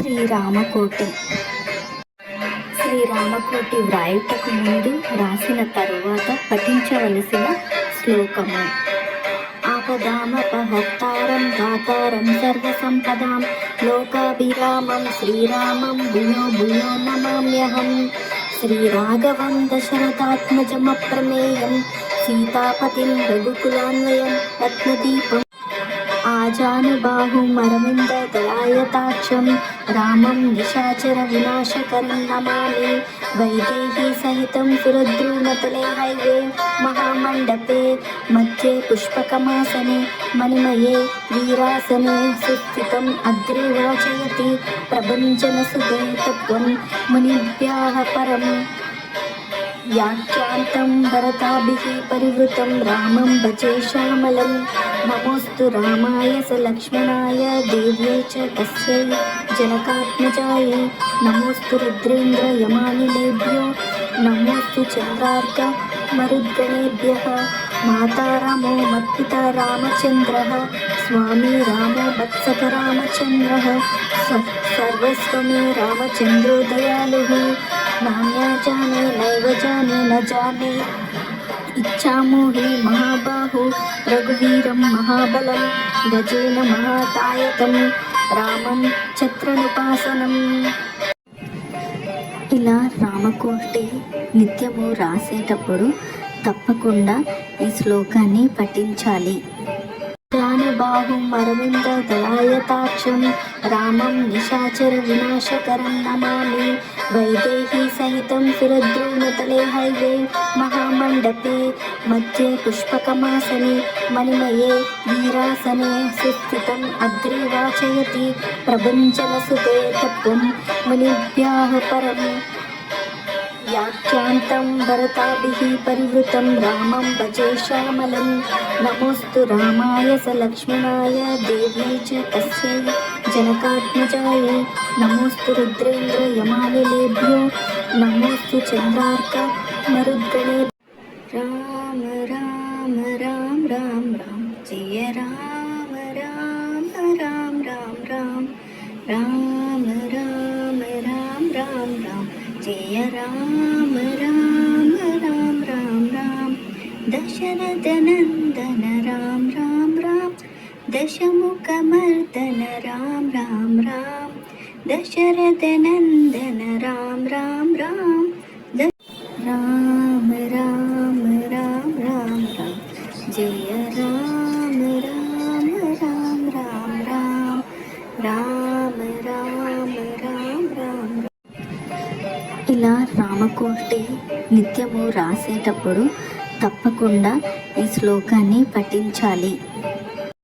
శ్రీరామకోటి. శ్రీరామకోటి వ్రాయుటకు ముందు రాసిన తరువాత పఠించవలసిన శ్లోకము. ఆపదామపహర్తారం దాతారం సర్వసంపదాం లోకాభిరామం శ్రీరామం భూయో భూయో నమామ్యహం. శ్రీరాఘవం దశరథాత్మజమప్రమేయం సీతాపతిం రఘుకులాన్వయం రత్నదీపం आजानुबाहुमरविन्ददलायताक्षं रामं निशाचरविनाशकरं नमामि वैदेही सहितं सुरद्रुमतले हैवे महामण्डपे मध्ये पुष्पकमासने मणिमये वीरासने सुस्थितम् अग्रे वाचयति प्रभञ्जनसुते तत्त्वं मुनिभ्यः परम् याख्यान्तं भरताभिः परिवृतं रामं भजे श्यामलं नमोऽस्तु रामाय स लक्ष्मणाय देव्यै च तस्यै जनकात्मजायै नमोऽस्तु रुद्रेन्द्रयमानिलेभ्यो नमोऽस्तु चन्द्रार्कमरुद्गणेभ्यः माता रामो मत्पिता रामचन्द्रः स्वामी रामो मत्सख रामचन्द्रः स- सर्वस्वमे रामचन्द्रो दयालुः నాణ్య జాని నైవ జాని న ఇచ్చామోహి మహాబాహు రఘువీరం మహాబలం గజేన మహాతాయతం రామం చత్రనుపాసనం ఇలా రామకోటి నిత్యము రాసేటప్పుడు తప్పకుండా ఈ శ్లోకాన్ని పఠించాలి. అరవింద దళాయతాక్షం రామం నిశాచర వినాశకరం నమామి. वैदेही सहितं सुरद्रुमतले हये महामण्डपे मध्ये पुष्पकमासने मणिमये वीरासने सुस्थितम् अग्रे वाचयति प्रभञ्चनसुते तत्त्वं मुनिभ्याः परम् व्याख्यान्तं भरताभिः परिवृतं रामं भजे श्यामलं नमोऽस्तु रामाय स लक्ष्मणाय देवी च तस्यै జనకాత్మజాయే నమోస్తు రుద్రేంద్ర యమాలిలేభ్యో నమోస్తు చంద్రార్క మరుద్గణే రామ రామ రామ రామ రామ జయ రామ రామ రామ రామ రామ రామ రామ రామ రామ రామ జయ రామ రామ రామ రామ రామ దశరథ నందన రామ రామ दशमुखमर्दन राम राम राम दशरथनन्दन राम राम राम द- राम राम राम राम राम जय राम राम राम राम राम राम राम राम राम ఇలా రామకోటి నిత్యము రాసేటప్పుడు తప్పకుండా ఈ శ్లోకాన్ని పఠించాలి